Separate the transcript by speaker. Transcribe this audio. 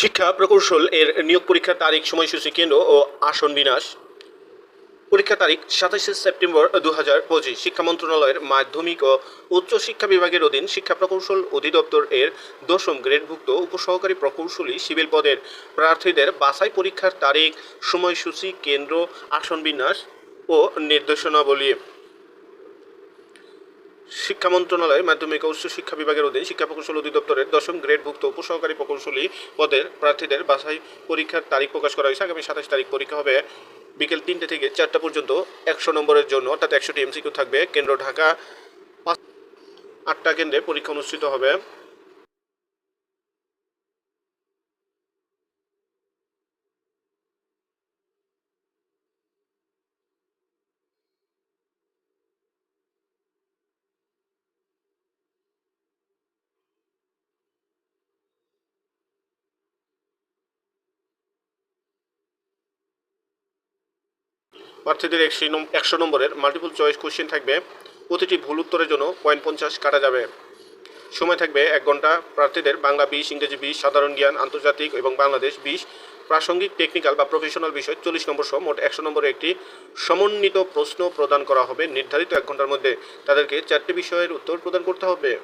Speaker 1: শিক্ষা প্রকৌশল এর নিয়োগ পরীক্ষার তারিখ, সময়সূচি, কেন্দ্র ও আসন বিন্যাস। পরীক্ষা তারিখ, সাতাশে সেপ্টেম্বর দু হাজার পঁচিশ। শিক্ষা মন্ত্রণালয়ের মাধ্যমিক ও উচ্চ শিক্ষা বিভাগের অধীন শিক্ষা প্রকৌশল অধিদপ্তর এর দশম গ্রেডভুক্ত উপসহকারী প্রকৌশলী সিভিল পদের প্রার্থীদের বাছাই পরীক্ষার তারিখ, সময়সূচি, কেন্দ্র, আসন বিন্যাস ও নির্দেশনাবলী। শিক্ষা মন্ত্রণালয় মাধ্যমিক উচ্চ শিক্ষা বিভাগের অধীন শিক্ষা প্রকৌশল অধিদপ্তরের দশম গ্রেডভুক্ত উপসহকারী প্রকৌশলী পদের প্রার্থীদের বাছাই পরীক্ষার তারিখ প্রকাশ করা হয়েছে। আগামী সাতাশ তারিখ পরীক্ষা হবে বিকেল তিনটে থেকে চারটা পর্যন্ত। একশো নম্বরের জন্য, অর্থাৎ একশোটি এমসিকিউ থাকবে। কেন্দ্র ঢাকা আটটা কেন্দ্রে পরীক্ষা অনুষ্ঠিত হবে। প্রার্থীদের একশো নম- একশো নম্বরের মাল্টিপল চয়েস কোশ্চেন থাকবে। প্রতিটি ভুল উত্তরের জন্য পয়েন্ট পঞ্চাশ কাটা যাবে। সময় থাকবে এক ঘণ্টা। প্রার্থীদের বাংলা বিশ, ইংরেজি বিশ, সাধারণ জ্ঞান, আন্তর্জাতিক এবং বাংলাদেশ বিশ, প্রাসঙ্গিক টেকনিক্যাল বা প্রফেশনাল বিষয় চল্লিশ নম্বর সহ মোট একশো নম্বরের একটি সমন্বিত প্রশ্ন প্রদান করা হবে নির্ধারিত এক ঘণ্টার মধ্যে। তাদেরকে চারটি বিষয়ের উত্তর প্রদান করতে হবে।